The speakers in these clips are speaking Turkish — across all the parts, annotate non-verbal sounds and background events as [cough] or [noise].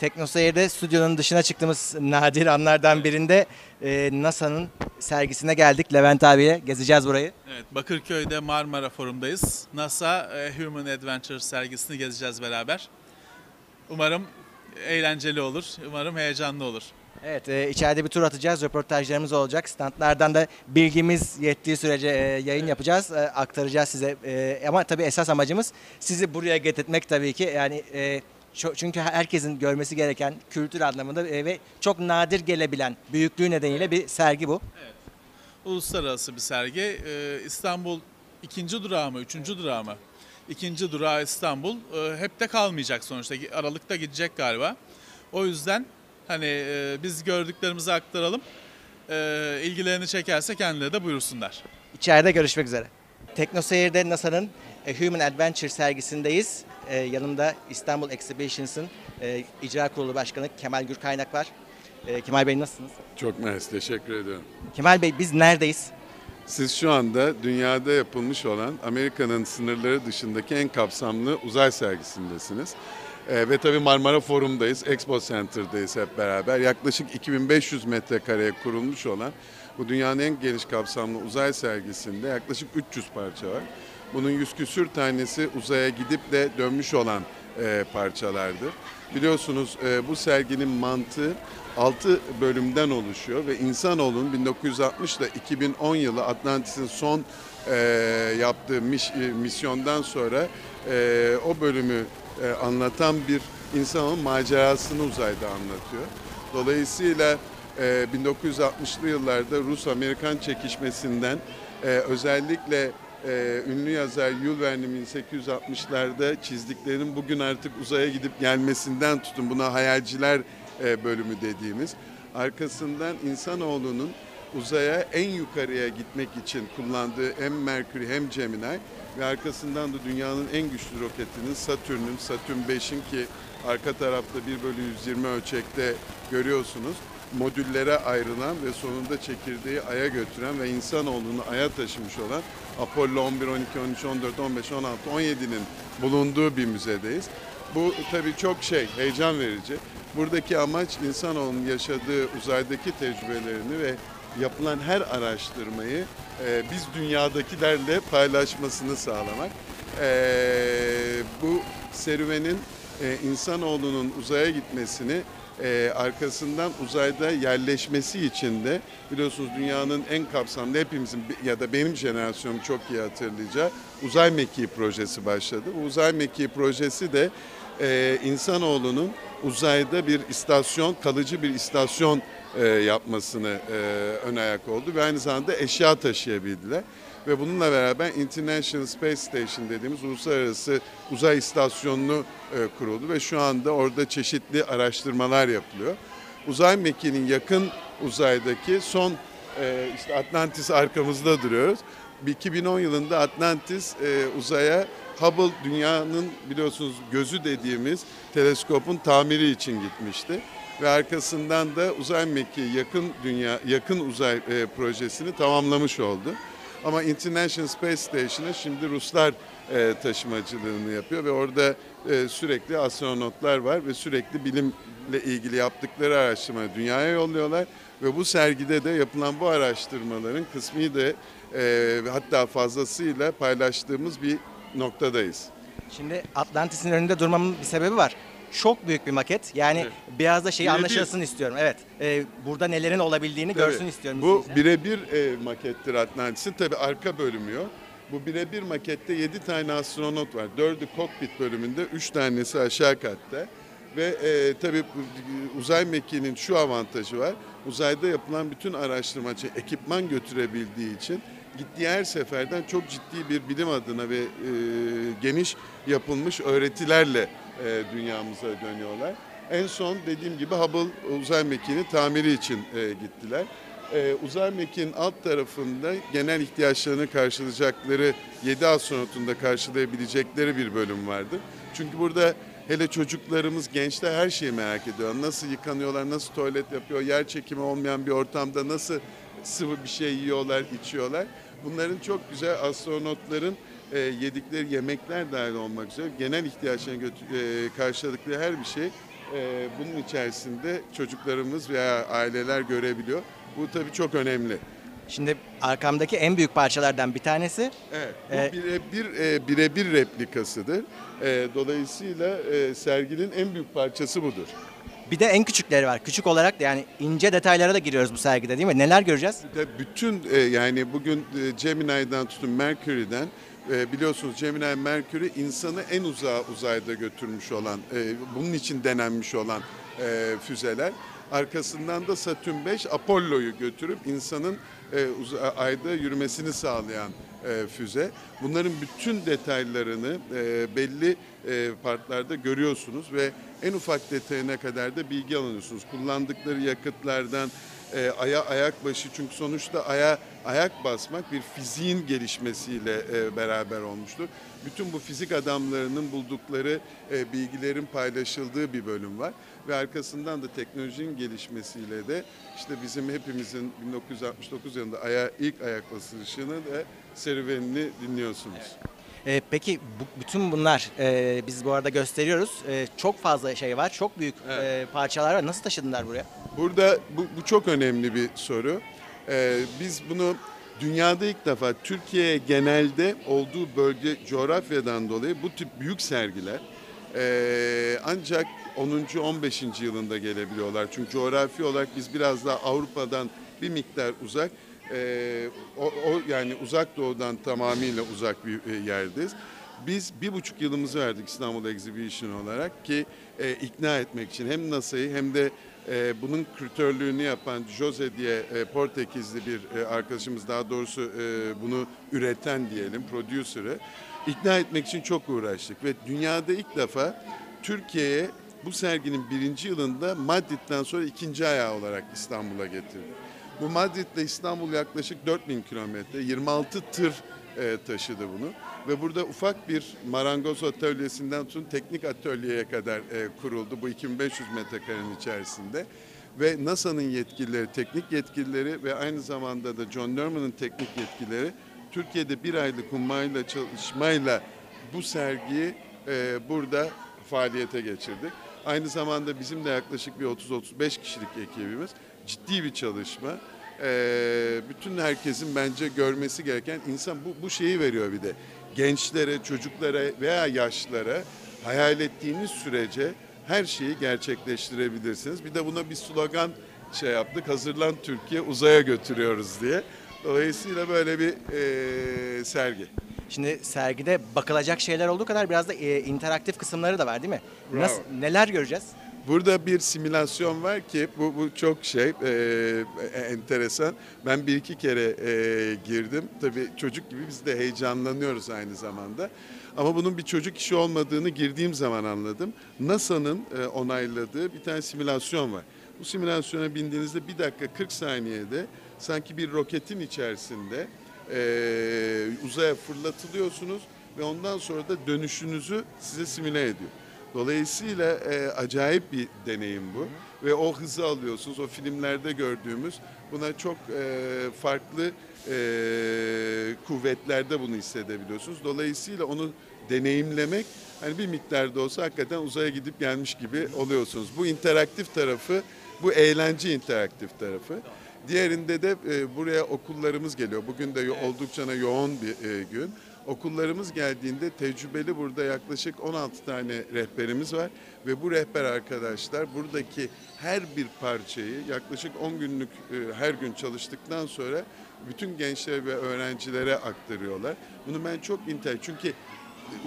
Teknoseyir'de stüdyonun dışına çıktığımız nadir anlardan birinde e, NASA'nın sergisine geldik. Levent abiye gezeceğiz burayı. Evet, Bakırköy'de Marmara Forum'dayız. NASA e, Human Adventure sergisini gezeceğiz beraber. Umarım eğlenceli olur, umarım heyecanlı olur. Evet, e, içeride bir tur atacağız. Röportajlarımız olacak. Standlardan da bilgimiz yettiği sürece e, yayın yapacağız. e, aktaracağız size. E, ama tabii esas amacımız sizi buraya getirtmek tabii ki. Yani e, çünkü herkesin görmesi gereken kültür anlamında e, ve çok nadir gelebilen büyüklüğü nedeniyle bir sergi bu. Uluslararası bir sergi. E, İstanbul ikinci durağı mı, üçüncü durağı mı? İkinci durağı İstanbul. E, hep de kalmayacak sonuçta. Aralıkta gidecek galiba. O yüzden hani biz gördüklerimizi aktaralım. İlgilerini çekerse kendileri de buyursunlar. İçeride görüşmek üzere. Teknoseyir'de NASA'nın e, Human Adventure sergisindeyiz. E, yanımda İstanbul Exhibitions'ın e, icra kurulu başkanı Kemal Gürkaynak var. E, Kemal Bey nasılsınız? Çok mersi, teşekkür ediyorum. Kemal Bey biz neredeyiz? Siz şu anda dünyada yapılmış olan Amerika'nın sınırları dışındaki en kapsamlı uzay sergisindesiniz. Ee, ve tabii Marmara Forum'dayız, Expo Center'dayız hep beraber. Yaklaşık 2500 metrekareye kurulmuş olan bu dünyanın en geniş kapsamlı uzay sergisinde yaklaşık 300 parça var. Bunun yüz küsür tanesi uzaya gidip de dönmüş olan e, parçalardır. Biliyorsunuz e, bu serginin mantığı 6 bölümden oluşuyor ve insanoğlunun 1960 ile 2010 yılı Atlantis'in son e, yaptığı mis- e, misyondan sonra e, o bölümü e, anlatan bir insanın macerasını uzayda anlatıyor. Dolayısıyla 1960'lı yıllarda Rus-Amerikan çekişmesinden e, özellikle e, ünlü yazar Jules Verne'in 1860'larda çizdiklerinin bugün artık uzaya gidip gelmesinden tutun buna hayalciler e, bölümü dediğimiz. Arkasından insanoğlunun uzaya en yukarıya gitmek için kullandığı hem Merkür hem Gemini ve arkasından da dünyanın en güçlü roketinin Satürn'ün, Satürn 5'in ki arka tarafta 1 bölü 120 ölçekte görüyorsunuz modüllere ayrılan ve sonunda çekirdeği Ay'a götüren ve insanoğlunu Ay'a taşımış olan Apollo 11, 12, 13, 14, 15, 16, 17'nin bulunduğu bir müzedeyiz. Bu tabii çok şey, heyecan verici. Buradaki amaç insanoğlunun yaşadığı uzaydaki tecrübelerini ve yapılan her araştırmayı e, biz dünyadakilerle paylaşmasını sağlamak. E, bu serüvenin e, insanoğlunun uzaya gitmesini e, arkasından uzayda yerleşmesi için de biliyorsunuz dünyanın en kapsamlı hepimizin ya da benim jenerasyonum çok iyi hatırlayacağı uzay mekiği projesi başladı. Bu uzay mekiği projesi de e, insanoğlunun uzayda bir istasyon, kalıcı bir istasyon e, yapmasını e, ön ayak oldu ve aynı zamanda eşya taşıyabildiler. Ve bununla beraber International Space Station dediğimiz uluslararası uzay istasyonunu e, kuruldu ve şu anda orada çeşitli araştırmalar yapılıyor. Uzay mekiğinin yakın uzaydaki son e, işte Atlantis arkamızda duruyoruz. 2010 yılında Atlantis e, uzaya Hubble dünyanın biliyorsunuz gözü dediğimiz teleskopun tamiri için gitmişti ve arkasından da uzay mekiği yakın dünya yakın uzay e, projesini tamamlamış oldu. Ama International Space Station'a şimdi Ruslar e, taşımacılığını yapıyor ve orada e, sürekli astronotlar var ve sürekli bilimle ilgili yaptıkları araştırmayı dünyaya yolluyorlar ve bu sergide de yapılan bu araştırmaların kısmı da e, hatta fazlasıyla paylaştığımız bir noktadayız. Şimdi Atlantis'in önünde durmamın bir sebebi var. Çok büyük bir maket. Yani Evet. biraz da şeyi Birebir. anlaşılsın istiyorum. Evet. E, burada nelerin olabildiğini görsün Tabii. istiyorum. Bu birebir e, makettir Atlantis'in. Tabi arka bölümü yok. Bu birebir makette 7 tane astronot var. 4'ü kokpit bölümünde, 3 tanesi aşağı katta. Ve e, tabii uzay mekiğinin şu avantajı var. Uzayda yapılan bütün araştırma için ekipman götürebildiği için gittiği her seferden çok ciddi bir bilim adına ve e, geniş yapılmış öğretilerle e, dünyamıza dönüyorlar. En son dediğim gibi Hubble uzay mekiğini tamiri için e, gittiler. E, uzay mekiğinin alt tarafında genel ihtiyaçlarını karşılayacakları 7 astronotun da karşılayabilecekleri bir bölüm vardı. Çünkü burada hele çocuklarımız, gençler her şeyi merak ediyor. Nasıl yıkanıyorlar, nasıl tuvalet yapıyor, yer çekimi olmayan bir ortamda nasıl sıvı bir şey yiyorlar, içiyorlar. Bunların çok güzel astronotların e, yedikleri yemekler dahil olmak üzere genel ihtiyaçlarını e, karşıladıkları her bir şey e, bunun içerisinde çocuklarımız veya aileler görebiliyor. Bu tabii çok önemli. Şimdi arkamdaki en büyük parçalardan bir tanesi Evet, bu Ee, birebir e, birebir replikasıdır. E, dolayısıyla e, serginin en büyük parçası budur. bir de en küçükleri var. Küçük olarak da yani ince detaylara da giriyoruz bu sergide değil mi? Neler göreceğiz? De bütün e, yani bugün e, Gemini'den tutun Mercury'den e, biliyorsunuz Gemini Mercury insanı en uzağa uzayda götürmüş olan, e, bunun için denenmiş olan e, füzeler. Arkasından da Satürn 5 Apollo'yu götürüp insanın e, ayda yürümesini sağlayan e, füze. Bunların bütün detaylarını e, belli e, partlarda görüyorsunuz ve en ufak detayına kadar da bilgi alıyorsunuz. Kullandıkları yakıtlardan, e, aya ayak başı çünkü sonuçta aya ayak basmak bir fiziğin gelişmesiyle e, beraber olmuştur. Bütün bu fizik adamlarının buldukları e, bilgilerin paylaşıldığı bir bölüm var ve arkasından da teknolojinin gelişmesiyle de işte bizim hepimizin 1969 yılında aya ilk ayak basışını ve serüvenini dinliyorsunuz. Ee, peki bu, bütün bunlar e, biz bu arada gösteriyoruz. E, çok fazla şey var. Çok büyük Evet. e, parçalar var. Nasıl taşıdılar buraya? Burada bu, bu çok önemli bir soru. Ee, biz bunu dünyada ilk defa Türkiye'ye genelde olduğu bölge coğrafyadan dolayı bu tip büyük sergiler ee, ancak 10. 15. yılında gelebiliyorlar. Çünkü coğrafi olarak biz biraz daha Avrupa'dan bir miktar uzak ee, o, o yani uzak doğudan tamamıyla uzak bir e, yerdeyiz. Biz bir buçuk yılımızı verdik İstanbul Exhibition olarak ki e, ikna etmek için hem NASA'yı hem de e, bunun kritörlüğünü yapan Jose diye e, Portekizli bir e, arkadaşımız daha doğrusu e, bunu üreten diyelim producer'ı ikna etmek için çok uğraştık ve dünyada ilk defa Türkiye'ye bu serginin birinci yılında Madrid'den sonra ikinci ayağı olarak İstanbul'a getirdi. Bu Madrid'le İstanbul yaklaşık 4000 kilometre, 26 tır e, taşıdı bunu. Ve burada ufak bir marangoz atölyesinden tutun teknik atölyeye kadar e, kuruldu bu 2500 metrekarenin içerisinde. Ve NASA'nın yetkilileri, teknik yetkilileri ve aynı zamanda da John Norman'ın teknik yetkilileri Türkiye'de bir aylık hummayla çalışmayla bu sergiyi e, burada faaliyete geçirdik. Aynı zamanda bizim de yaklaşık bir 30-35 kişilik ekibimiz ciddi bir çalışma. Ee, bütün herkesin bence görmesi gereken insan bu, bu şeyi veriyor bir de. Gençlere, çocuklara veya yaşlılara hayal ettiğiniz sürece her şeyi gerçekleştirebilirsiniz. Bir de buna bir slogan şey yaptık. Hazırlan Türkiye uzaya götürüyoruz diye. Dolayısıyla böyle bir e, sergi. Şimdi sergide bakılacak şeyler olduğu kadar biraz da e, interaktif kısımları da var değil mi? Bravo. Nasıl, neler göreceğiz? Burada bir simülasyon var ki bu, bu çok şey e, enteresan. Ben bir iki kere e, girdim. Tabii çocuk gibi biz de heyecanlanıyoruz aynı zamanda. Ama bunun bir çocuk işi olmadığını girdiğim zaman anladım. NASA'nın e, onayladığı bir tane simülasyon var. Bu simülasyona bindiğinizde bir dakika 40 saniyede sanki bir roketin içerisinde e, uzaya fırlatılıyorsunuz ve ondan sonra da dönüşünüzü size simüle ediyor. Dolayısıyla e, acayip bir deneyim bu ve o hızı alıyorsunuz. O filmlerde gördüğümüz buna çok e, farklı e, kuvvetlerde bunu hissedebiliyorsunuz. Dolayısıyla onu deneyimlemek hani bir miktarda olsa hakikaten uzaya gidip gelmiş gibi oluyorsunuz. Bu interaktif tarafı, bu eğlence interaktif tarafı. Diğerinde de e, buraya okullarımız geliyor. Bugün de yo- oldukça yoğun bir e, gün. Okullarımız geldiğinde tecrübeli burada yaklaşık 16 tane rehberimiz var ve bu rehber arkadaşlar buradaki her bir parçayı yaklaşık 10 günlük e, her gün çalıştıktan sonra bütün gençlere ve öğrencilere aktarıyorlar. Bunu ben çok intel çünkü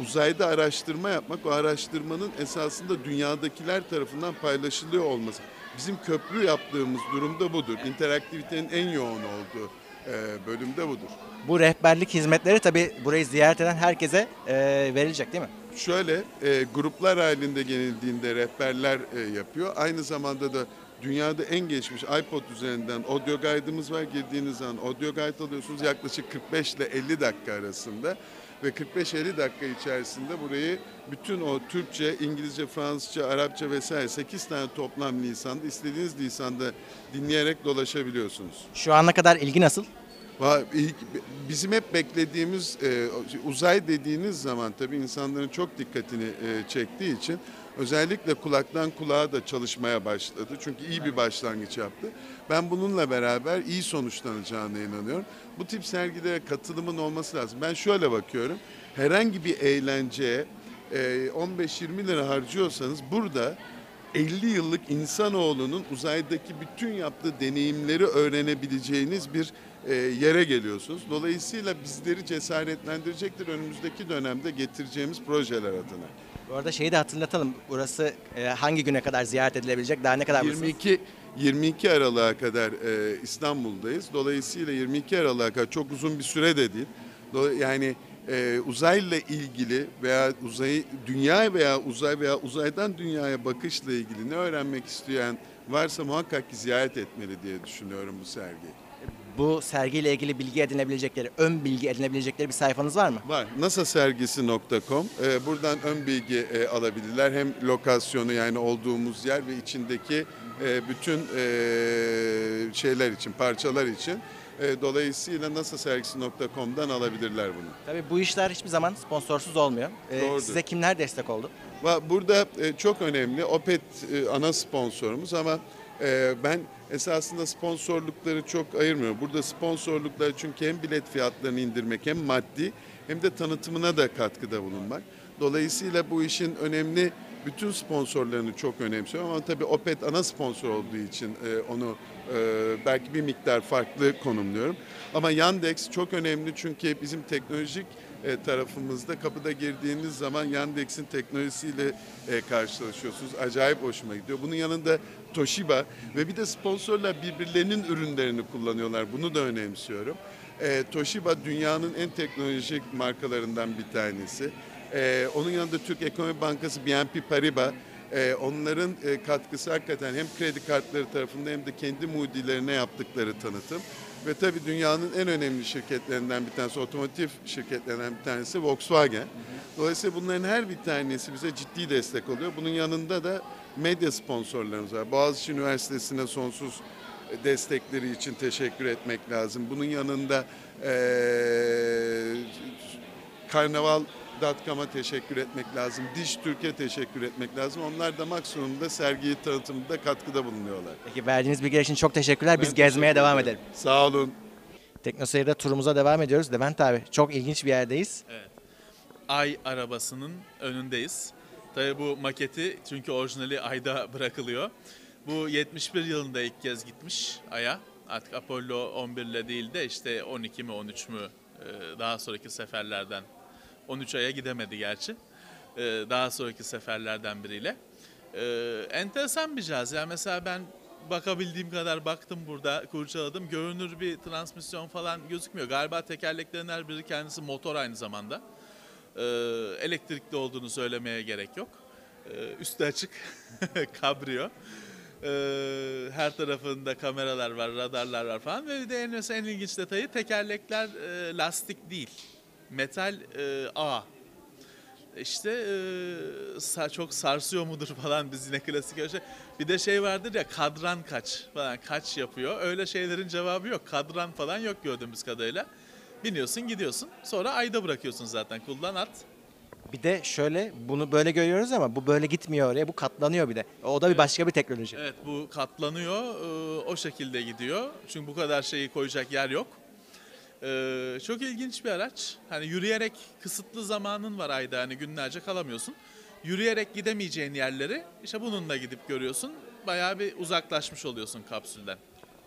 uzayda araştırma yapmak o araştırmanın esasında dünyadakiler tarafından paylaşılıyor olması. Bizim köprü yaptığımız durumda budur. İnteraktivitenin en yoğun olduğu bölümde budur. Bu rehberlik hizmetleri tabii burayı ziyaret eden herkese e, verilecek değil mi? Şöyle e, gruplar halinde genildiğinde rehberler e, yapıyor. Aynı zamanda da dünyada en geçmiş iPod üzerinden audio guide'ımız var. Girdiğiniz zaman audio guide alıyorsunuz yaklaşık 45 ile 50 dakika arasında. Ve 45-50 dakika içerisinde burayı bütün o Türkçe, İngilizce, Fransızca, Arapça vesaire 8 tane toplam lisanda istediğiniz lisanda dinleyerek dolaşabiliyorsunuz. Şu ana kadar ilgi nasıl? Bizim hep beklediğimiz e, uzay dediğiniz zaman tabii insanların çok dikkatini e, çektiği için özellikle kulaktan kulağa da çalışmaya başladı. Çünkü iyi bir başlangıç yaptı. Ben bununla beraber iyi sonuçlanacağına inanıyorum. Bu tip sergilere katılımın olması lazım. Ben şöyle bakıyorum. Herhangi bir eğlenceye e, 15-20 lira harcıyorsanız burada 50 yıllık insanoğlunun uzaydaki bütün yaptığı deneyimleri öğrenebileceğiniz bir e, yere geliyorsunuz. Dolayısıyla bizleri cesaretlendirecektir önümüzdeki dönemde getireceğimiz projeler adına. Bu arada şeyi de hatırlatalım. Burası e, hangi güne kadar ziyaret edilebilecek? Daha ne kadar mısınız? 22 22 Aralık'a kadar e, İstanbul'dayız. Dolayısıyla 22 Aralık'a kadar çok uzun bir süre de değil. Yani e, uzayla ilgili veya uzay dünya veya uzay veya uzaydan dünyaya bakışla ilgili ne öğrenmek isteyen varsa muhakkak ki ziyaret etmeli diye düşünüyorum bu sergiyi. Bu sergiyle ilgili bilgi edinebilecekleri, ön bilgi edinebilecekleri bir sayfanız var mı? Var. nasasergisi.com. Ee, buradan ön bilgi e, alabilirler. Hem lokasyonu yani olduğumuz yer ve içindeki e, bütün e, şeyler için, parçalar için. E, dolayısıyla nasasergisi.com'dan alabilirler bunu. Tabii bu işler hiçbir zaman sponsorsuz olmuyor. E, Doğrudur. size kimler destek oldu? Va- Burada e, çok önemli. Opet e, ana sponsorumuz ama e, ben esasında sponsorlukları çok ayırmıyorum. Burada sponsorluklar çünkü hem bilet fiyatlarını indirmek hem maddi hem de tanıtımına da katkıda bulunmak. Dolayısıyla bu işin önemli bütün sponsorlarını çok önemsiyorum ama tabii Opet ana sponsor olduğu için e, onu e, belki bir miktar farklı konumluyorum. Ama Yandex çok önemli çünkü bizim teknolojik e, tarafımızda kapıda girdiğiniz zaman Yandex'in teknolojisiyle e, karşılaşıyorsunuz. Acayip hoşuma gidiyor. Bunun yanında Toshiba ve bir de sponsorlar birbirlerinin ürünlerini kullanıyorlar. Bunu da önemsiyorum. E, Toshiba dünyanın en teknolojik markalarından bir tanesi. E, onun yanında Türk Ekonomi Bankası BNP Paribas e, onların e, katkısı hakikaten hem kredi kartları tarafında hem de kendi mudilerine yaptıkları tanıtım. Ve tabii dünyanın en önemli şirketlerinden bir tanesi, otomotiv şirketlerinden bir tanesi Volkswagen. Dolayısıyla bunların her bir tanesi bize ciddi destek oluyor. Bunun yanında da medya sponsorlarımız var. Boğaziçi Üniversitesi'ne sonsuz destekleri için teşekkür etmek lazım. Bunun yanında eee Karnaval.com'a teşekkür etmek lazım. Diş Türkiye teşekkür etmek lazım. Onlar da maksimumda sergiyi tanıtımında katkıda bulunuyorlar. Peki verdiğiniz bilgiler için çok teşekkürler. Biz Ben gezmeye teşekkür devam ederim. edelim. Sağ olun. Teknoseyir'de turumuza devam ediyoruz. Levent abi çok ilginç bir yerdeyiz. Ay arabasının önündeyiz. Tabii bu maketi çünkü orijinali ayda bırakılıyor. Bu 71 yılında ilk kez gitmiş Ay'a. Artık Apollo 11 ile değil de işte 12 mi 13 mü e, daha sonraki seferlerden 13 Ay'a gidemedi gerçi. E, Daha sonraki seferlerden biriyle. E, Enteresan bir cihaz. Yani mesela ben bakabildiğim kadar baktım burada, kurcaladım. Görünür bir transmisyon falan gözükmüyor. Galiba tekerleklerin her biri kendisi motor aynı zamanda. Ee, elektrikli olduğunu söylemeye gerek yok. Ee, üstü açık, [laughs] kabriyo. Ee, her tarafında kameralar var, radarlar var falan. Ve bir de en, en ilginç detayı tekerlekler e, lastik değil. Metal e, ağ. İşte e, çok sarsıyor mudur falan biz yine klasik öyle şey. Bir de şey vardır ya kadran kaç falan kaç yapıyor. Öyle şeylerin cevabı yok. Kadran falan yok gördüğümüz kadarıyla. Biniyorsun gidiyorsun sonra ayda bırakıyorsun zaten kullan at. Bir de şöyle bunu böyle görüyoruz ama bu böyle gitmiyor oraya. Bu katlanıyor bir de. O da bir başka bir teknoloji. Evet bu katlanıyor e, o şekilde gidiyor. Çünkü bu kadar şeyi koyacak yer yok. E, çok ilginç bir araç. Hani yürüyerek kısıtlı zamanın var ayda hani günlerce kalamıyorsun. Yürüyerek gidemeyeceğin yerleri işte bununla gidip görüyorsun. Bayağı bir uzaklaşmış oluyorsun kapsülden.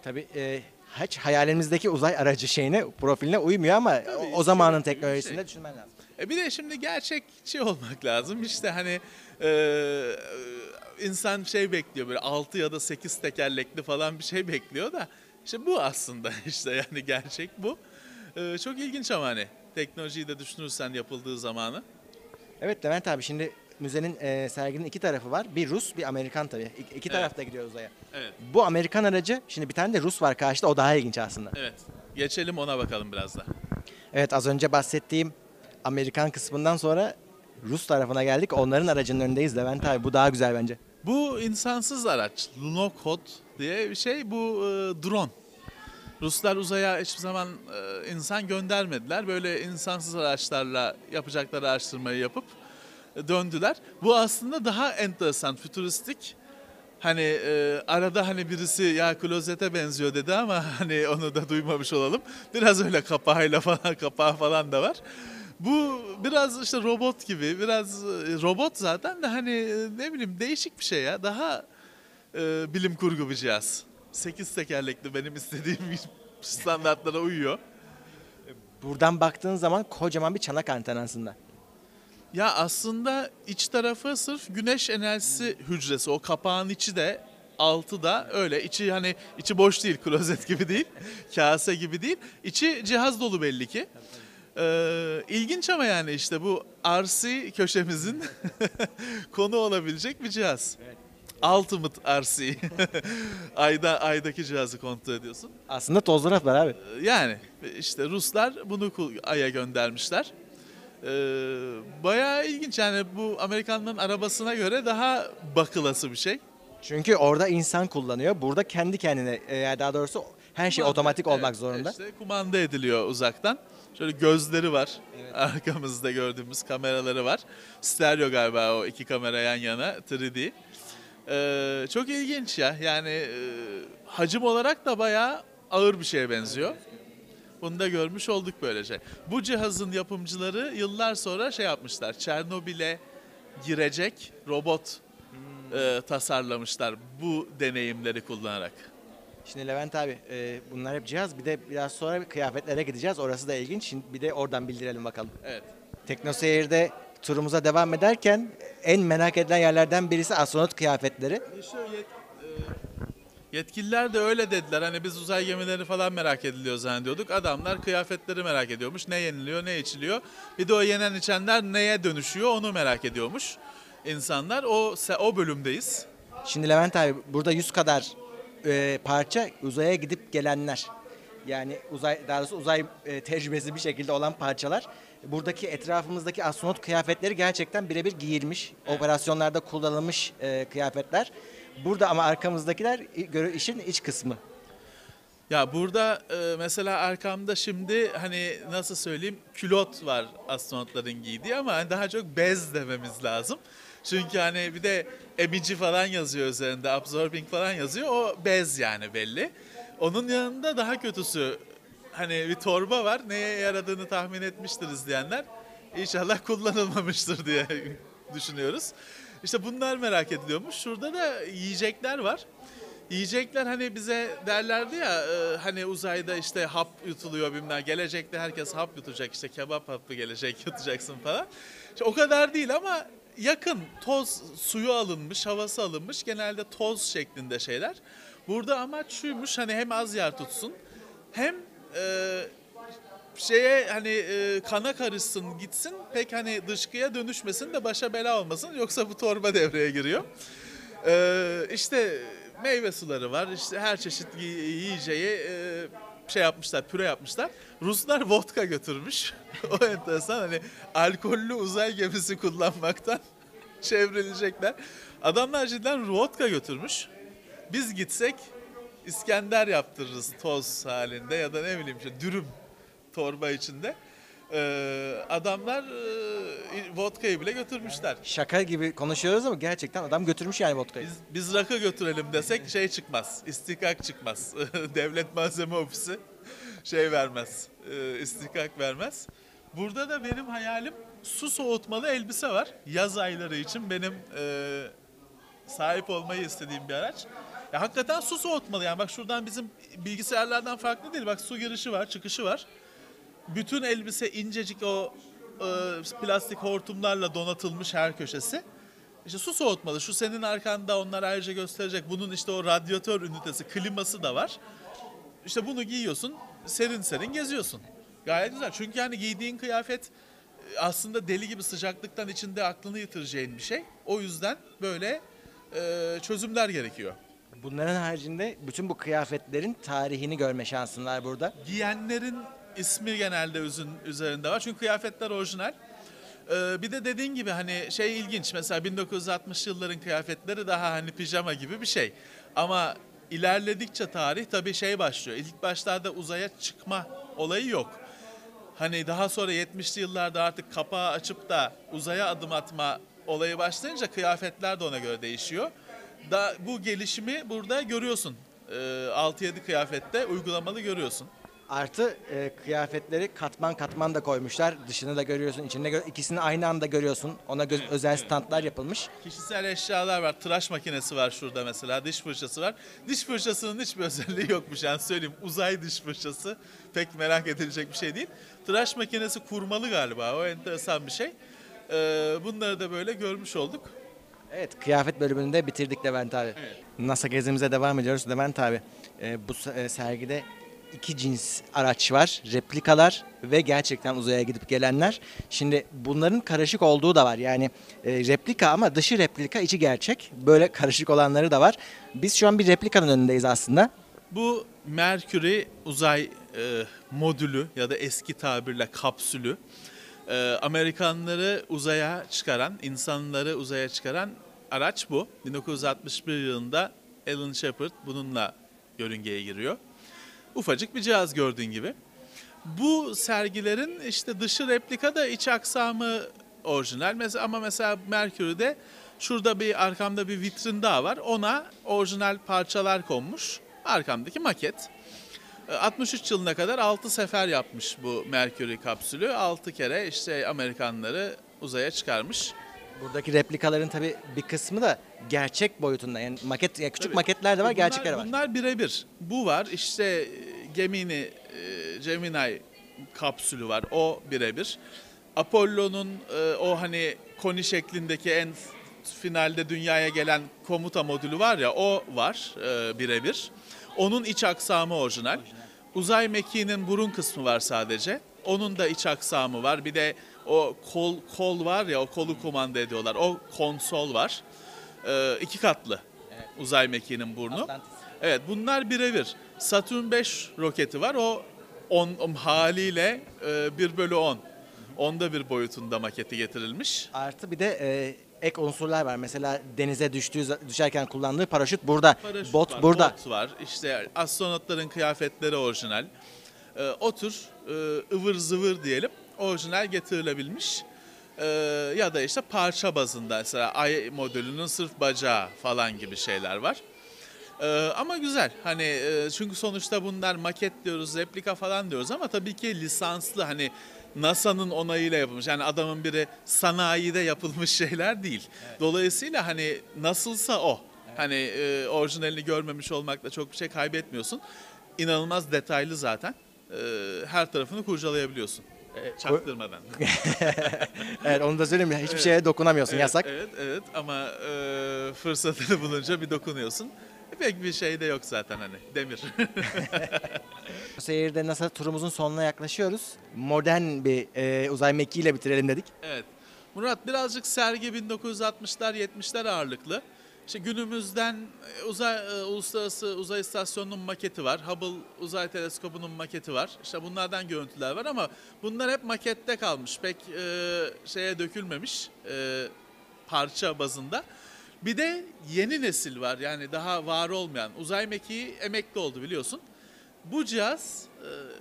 Tabii e, hiç hayalimizdeki uzay aracı şeyine, profiline uymuyor ama Tabii, o, o zamanın teknolojisinde şey. düşünmen lazım. E bir de şimdi gerçekçi olmak lazım. İşte hani e, insan şey bekliyor böyle 6 ya da 8 tekerlekli falan bir şey bekliyor da işte bu aslında [laughs] işte yani gerçek bu. E, çok ilginç ama hani teknolojiyi de düşünürsen yapıldığı zamanı. Evet Levent abi şimdi müzenin e, serginin iki tarafı var. Bir Rus, bir Amerikan tabii. İki, iki Evet. tarafta gidiyor uzaya. Evet. Bu Amerikan aracı, şimdi bir tane de Rus var karşıda. O daha ilginç aslında. Evet. Geçelim ona bakalım biraz da. Evet az önce bahsettiğim Amerikan kısmından sonra Rus tarafına geldik. Onların aracının önündeyiz Levent abi. Bu daha güzel bence. Bu insansız araç. Lunokhod diye bir şey. Bu e, drone. Ruslar uzaya hiçbir zaman e, insan göndermediler. Böyle insansız araçlarla yapacakları araştırmayı yapıp döndüler. Bu aslında daha enteresan, fütüristik. Hani e, arada hani birisi ya klozete benziyor dedi ama [laughs] hani onu da duymamış olalım. Biraz öyle kapağıyla [laughs] falan kapağı falan da var. Bu biraz işte robot gibi, biraz e, robot zaten de hani e, ne bileyim değişik bir şey ya. Daha e, bilim kurgu bir cihaz. 8 tekerlekli benim istediğim standartlara uyuyor. Buradan baktığın zaman kocaman bir çanak antenasında. Ya aslında iç tarafı sırf güneş enerjisi hücresi. O kapağın içi de altı da öyle. İçi hani içi boş değil, klozet gibi değil, [laughs] kase gibi değil. İçi cihaz dolu belli ki. Ee, ilginç ama yani işte bu RC köşemizin [laughs] konu olabilecek bir cihaz. Ultimate RC. [laughs] Ayda aydaki cihazı kontrol ediyorsun. Aslında tozlar var abi. Yani işte Ruslar bunu Ay'a göndermişler. Ee, bayağı ilginç yani bu Amerikanların arabasına göre daha bakılası bir şey. Çünkü orada insan kullanıyor. Burada kendi kendine e, yani daha doğrusu her şey otomatik olmak Evet, zorunda. İşte kumanda ediliyor uzaktan. Şöyle gözleri var. Arkamızda gördüğümüz kameraları var. Stereo galiba o iki kamera yan yana 3D. Ee, çok ilginç ya. Yani e, hacim olarak da bayağı ağır bir şeye benziyor. Bunu da görmüş olduk böylece. Bu cihazın yapımcıları yıllar sonra şey yapmışlar. Çernobil'e girecek robot e, tasarlamışlar bu deneyimleri kullanarak. Şimdi Levent abi e, bunlar hep cihaz. Bir de biraz sonra kıyafetlere gideceğiz. Orası da ilginç. Şimdi bir de oradan bildirelim bakalım. Evet. Tekno Seyir'de turumuza devam ederken en merak edilen yerlerden birisi astronot kıyafetleri. İşte yetkililer de öyle dediler. Hani biz uzay gemileri falan merak ediliyor zannediyorduk. Adamlar kıyafetleri merak ediyormuş. Ne yeniliyor, ne içiliyor. Bir de o yenen içenler neye dönüşüyor onu merak ediyormuş insanlar. O o bölümdeyiz. Şimdi Levent abi burada 100 kadar e, parça uzaya gidip gelenler. Yani uzay daha doğrusu uzay e, tecrübesi bir şekilde olan parçalar. Buradaki etrafımızdaki astronot kıyafetleri gerçekten birebir giyilmiş. Operasyonlarda kullanılmış e, kıyafetler. Burada ama arkamızdakiler işin iç kısmı. Ya burada e, mesela arkamda şimdi hani nasıl söyleyeyim külot var astronotların giydiği ama hani daha çok bez dememiz lazım. Çünkü hani bir de emici falan yazıyor üzerinde, absorbing falan yazıyor. O bez yani belli. Onun yanında daha kötüsü hani bir torba var. Neye yaradığını tahmin etmiştir izleyenler. İnşallah kullanılmamıştır diye [laughs] düşünüyoruz. İşte bunlar merak ediliyormuş. Şurada da yiyecekler var. Yiyecekler hani bize derlerdi ya e, hani uzayda işte hap yutuluyor bilmem gelecekte herkes hap yutacak işte kebap hapı gelecek [laughs] yutacaksın falan. İşte o kadar değil ama yakın toz suyu alınmış havası alınmış genelde toz şeklinde şeyler. Burada amaç şuymuş hani hem az yer tutsun hem e, şeye hani e, kana karışsın gitsin pek hani dışkıya dönüşmesin de başa bela olmasın yoksa bu torba [laughs] devreye giriyor. Ee, işte meyve suları var. işte her çeşit yi- yiyeceği e, şey yapmışlar, püre yapmışlar. Ruslar vodka götürmüş. [laughs] o enteresan hani alkollü uzay gemisi kullanmaktan [laughs] çevrilecekler. Adamlar cidden vodka götürmüş. Biz gitsek İskender yaptırırız toz halinde ya da ne bileyim işte dürüm torba içinde. Ee, adamlar e, vodkayı bile götürmüşler. Şaka gibi konuşuyoruz ama gerçekten adam götürmüş yani vodkayı. Biz, biz rakı götürelim desek şey çıkmaz. İstikak çıkmaz. [laughs] Devlet Malzeme Ofisi şey vermez. e, istikak vermez. Burada da benim hayalim su soğutmalı elbise var. Yaz ayları için benim e, sahip olmayı istediğim bir araç. Ya hakikaten su soğutmalı yani. Bak şuradan bizim bilgisayarlardan farklı değil. Bak su girişi var, çıkışı var. Bütün elbise incecik o e, plastik hortumlarla donatılmış her köşesi. İşte su soğutmalı. Şu senin arkanda onlar ayrıca gösterecek. Bunun işte o radyatör ünitesi, kliması da var. İşte bunu giyiyorsun, serin serin geziyorsun. Gayet güzel. Çünkü yani giydiğin kıyafet e, aslında deli gibi sıcaklıktan içinde aklını yitireceğin bir şey. O yüzden böyle e, çözümler gerekiyor. Bunların haricinde bütün bu kıyafetlerin tarihini görme şansın var burada. giyenlerin ismi genelde üzün, üzerinde var. Çünkü kıyafetler orijinal. Ee, bir de dediğin gibi hani şey ilginç. Mesela 1960 yılların kıyafetleri daha hani pijama gibi bir şey. Ama ilerledikçe tarih tabii şey başlıyor. İlk başlarda uzaya çıkma olayı yok. Hani daha sonra 70'li yıllarda artık kapağı açıp da uzaya adım atma olayı başlayınca kıyafetler de ona göre değişiyor. Da bu gelişimi burada görüyorsun. Ee, 6-7 kıyafette uygulamalı görüyorsun. Artı e, kıyafetleri katman katman da koymuşlar. Dışını da görüyorsun, içini de ikisini aynı anda görüyorsun. Ona göz, özel standlar yapılmış. Kişisel eşyalar var. Tıraş makinesi var şurada mesela. Diş fırçası var. Diş fırçasının hiçbir özelliği yokmuş yani söyleyeyim. Uzay diş fırçası pek merak edilecek bir şey değil. Tıraş makinesi kurmalı galiba. O enteresan bir şey. Ee, bunları da böyle görmüş olduk. Evet, kıyafet bölümünü de bitirdik Levent abi. NASA gezimize devam ediyoruz. Levent abi, e, bu e, sergide iki cins araç var. Replikalar ve gerçekten uzaya gidip gelenler. Şimdi bunların karışık olduğu da var. Yani e, replika ama dışı replika, içi gerçek. Böyle [laughs] karışık olanları da var. Biz şu an bir replikanın önündeyiz aslında. Bu Mercury uzay e, modülü ya da eski tabirle kapsülü e, Amerikanları uzaya çıkaran, insanları uzaya çıkaran araç bu. 1961 yılında Alan Shepard bununla yörüngeye giriyor. Ufacık bir cihaz gördüğün gibi. Bu sergilerin işte dışı replika da iç aksamı orijinal. Mesela ama mesela Mercury'de şurada bir arkamda bir vitrin daha var. Ona orijinal parçalar konmuş. Arkamdaki maket. E, 63 yılına kadar 6 sefer yapmış bu Mercury kapsülü. 6 kere işte Amerikanları uzaya çıkarmış. Buradaki replikaların tabii bir kısmı da gerçek boyutunda. Yani maket, ya küçük Tabii. maketler de var, Bunlar- gerçekler var. Bunlar birebir. Bu var işte e, Gemini, e, Gemini kapsülü var. O birebir. Apollo'nun e, o hani koni şeklindeki en finalde dünyaya gelen komuta modülü var ya o var e, birebir. Onun iç aksamı orijinal. Uzay mekiğinin burun kısmı var sadece. Onun da iç aksamı var. Bir de o kol kol var ya o kolu kumanda ediyorlar. O konsol var. E, iki katlı uzay mekiğinin burnu. Atlantis. Evet bunlar birebir. Saturn 5 roketi var. O 10 haliyle e, 1 bölü 10. Onda bir boyutunda maketi getirilmiş. Artı bir de e, ek unsurlar var. Mesela denize düştüğü düşerken kullandığı paraşüt burada. Paraşüt bot var, burada. bot var. İşte astronotların kıyafetleri orijinal. E, o tür e, ıvır zıvır diyelim orijinal getirilebilmiş. E, ya da işte parça bazında mesela ay modülünün sırf bacağı falan gibi şeyler var. Ee, ama güzel hani e, çünkü sonuçta bunlar maket diyoruz, replika falan diyoruz ama tabii ki lisanslı hani NASA'nın onayıyla yapılmış. Yani adamın biri sanayide yapılmış [laughs] şeyler değil. Dolayısıyla hani nasılsa o. Hani e, orijinalini görmemiş olmakla çok bir şey kaybetmiyorsun. İnanılmaz detaylı zaten. Ee, her tarafını kurcalayabiliyorsun. Çaktırmadan. [laughs] Evet onu da söyleyeyim. Hiçbir şeye dokunamıyorsun. Evet, Yasak. Evet, evet ama e, fırsatını bulunca bir dokunuyorsun. Pek bir şey de yok zaten hani demir. [laughs] Seyirde NASA turumuzun sonuna yaklaşıyoruz. Modern bir e, uzay mekiğiyle bitirelim dedik. evet. Murat birazcık sergi 1960'lar 70'ler ağırlıklı. İşte günümüzden e, uzay e, uluslararası uzay istasyonunun maketi var. Hubble uzay teleskopunun maketi var. İşte bunlardan görüntüler var ama bunlar hep makette kalmış. Pek e, şeye dökülmemiş e, parça bazında. Bir de yeni nesil var yani daha var olmayan. Uzay mekiği emekli oldu biliyorsun. Bu cihaz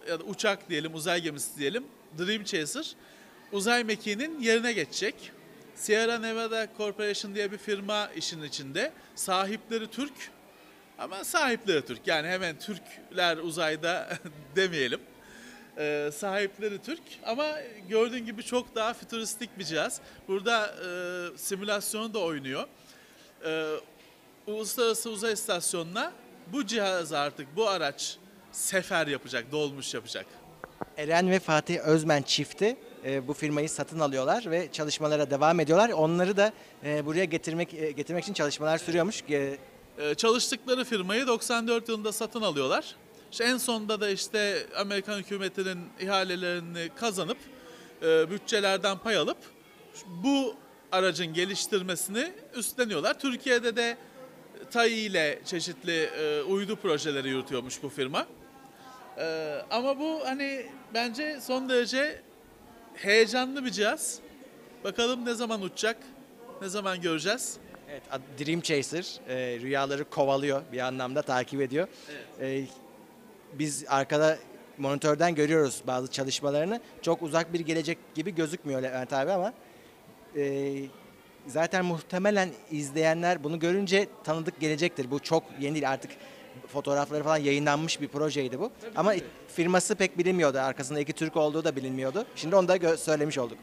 e, ya da uçak diyelim, uzay gemisi diyelim, Dream Chaser uzay mekiğinin yerine geçecek. Sierra Nevada Corporation diye bir firma işin içinde. Sahipleri Türk ama sahipleri Türk. Yani hemen Türkler uzayda [laughs] demeyelim. Ee, sahipleri Türk ama gördüğün gibi çok daha fütüristik bir cihaz. Burada e, simülasyonu da oynuyor. Ee, Uluslararası Uzay İstasyonu'na bu cihaz artık bu araç sefer yapacak, dolmuş yapacak. Eren ve Fatih Özmen çifti e, bu firmayı satın alıyorlar ve çalışmalara devam ediyorlar. Onları da e, buraya getirmek e, getirmek için çalışmalar sürüyormuş. Çalıştıkları firmayı 94 yılında satın alıyorlar. İşte en sonunda da işte Amerikan hükümetinin ihalelerini kazanıp bütçelerden pay alıp bu aracın geliştirmesini üstleniyorlar. Türkiye'de de TAI ile çeşitli uydu projeleri yürütüyormuş bu firma. Ama bu hani bence son derece heyecanlı bir cihaz. Bakalım ne zaman uçacak, ne zaman göreceğiz. Evet, Dream Chaser e, rüyaları kovalıyor bir anlamda takip ediyor. E, biz arkada monitörden görüyoruz bazı çalışmalarını. Çok uzak bir gelecek gibi gözükmüyor Levent abi ama e, zaten muhtemelen izleyenler bunu görünce tanıdık gelecektir. Bu çok yeni değil artık fotoğrafları falan yayınlanmış bir projeydi bu. Ama firması pek bilinmiyordu. Arkasında iki Türk olduğu da bilinmiyordu. Şimdi onu da söylemiş olduk.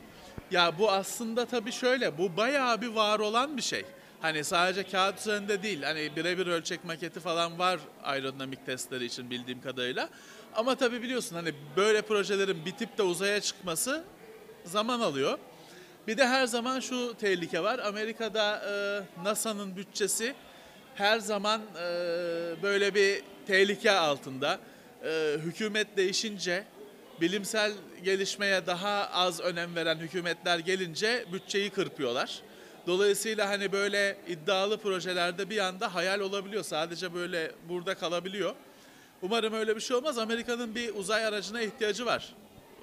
Ya bu aslında tabii şöyle, bu bayağı bir var olan bir şey. Hani sadece kağıt üzerinde değil, hani birebir ölçek maketi falan var aerodinamik testleri için bildiğim kadarıyla. Ama tabii biliyorsun hani böyle projelerin bitip de uzaya çıkması zaman alıyor. Bir de her zaman şu tehlike var. Amerika'da e, NASA'nın bütçesi her zaman e, böyle bir tehlike altında. E, hükümet değişince, bilimsel gelişmeye daha az önem veren hükümetler gelince bütçeyi kırpıyorlar. Dolayısıyla hani böyle iddialı projelerde bir anda hayal olabiliyor. Sadece böyle burada kalabiliyor. Umarım öyle bir şey olmaz. Amerika'nın bir uzay aracına ihtiyacı var.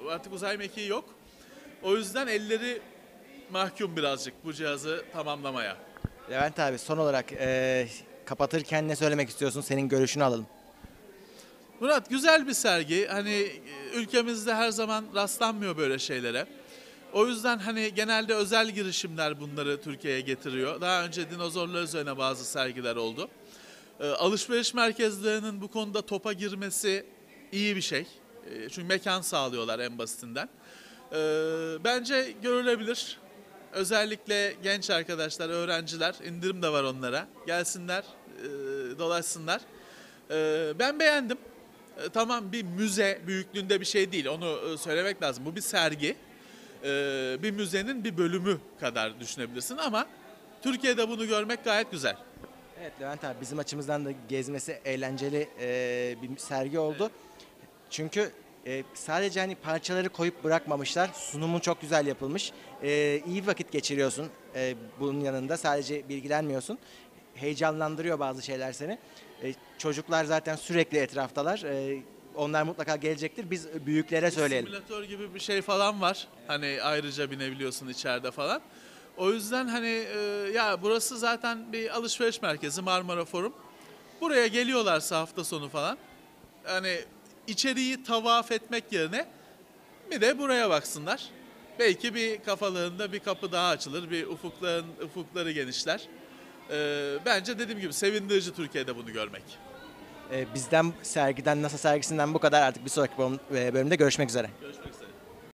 Artık uzay mekiği yok. O yüzden elleri mahkum birazcık bu cihazı tamamlamaya. Levent abi son olarak e, kapatırken ne söylemek istiyorsun? Senin görüşünü alalım. Murat güzel bir sergi. Hani e, ülkemizde her zaman rastlanmıyor böyle şeylere. O yüzden hani genelde özel girişimler bunları Türkiye'ye getiriyor. Daha önce dinozorlar üzerine bazı sergiler oldu. Ee, alışveriş merkezlerinin bu konuda topa girmesi iyi bir şey. Ee, çünkü mekan sağlıyorlar en basitinden. Ee, bence görülebilir. Özellikle genç arkadaşlar, öğrenciler, indirim de var onlara. Gelsinler, e, dolaşsınlar. Ee, ben beğendim. Ee, tamam bir müze büyüklüğünde bir şey değil, onu e, söylemek lazım. Bu bir sergi. Ee, bir müzenin bir bölümü kadar düşünebilirsin ama Türkiye'de bunu görmek gayet güzel. Evet Levent abi bizim açımızdan da gezmesi eğlenceli e, bir sergi oldu. Çünkü e, sadece hani parçaları koyup bırakmamışlar. Sunumu çok güzel yapılmış. E, iyi vakit geçiriyorsun e, bunun yanında. Sadece bilgilenmiyorsun. Heyecanlandırıyor bazı şeyler seni. E, çocuklar zaten sürekli etraftalar. E, onlar mutlaka gelecektir. Biz büyüklere söyleyelim. Simülatör gibi bir şey falan var. Hani ayrıca binebiliyorsun içeride falan. O yüzden hani e, ya burası zaten bir alışveriş merkezi Marmara Forum. Buraya geliyorlarsa hafta sonu falan. Hani içeriği tavaf etmek yerine bir de buraya baksınlar. Belki bir kafalarında bir kapı daha açılır, bir ufukların ufukları genişler. E, bence dediğim gibi sevindirici Türkiye'de bunu görmek. E, bizden sergiden, NASA sergisinden bu kadar. Artık bir sonraki e, bölümde görüşmek üzere. Görüşmek üzere.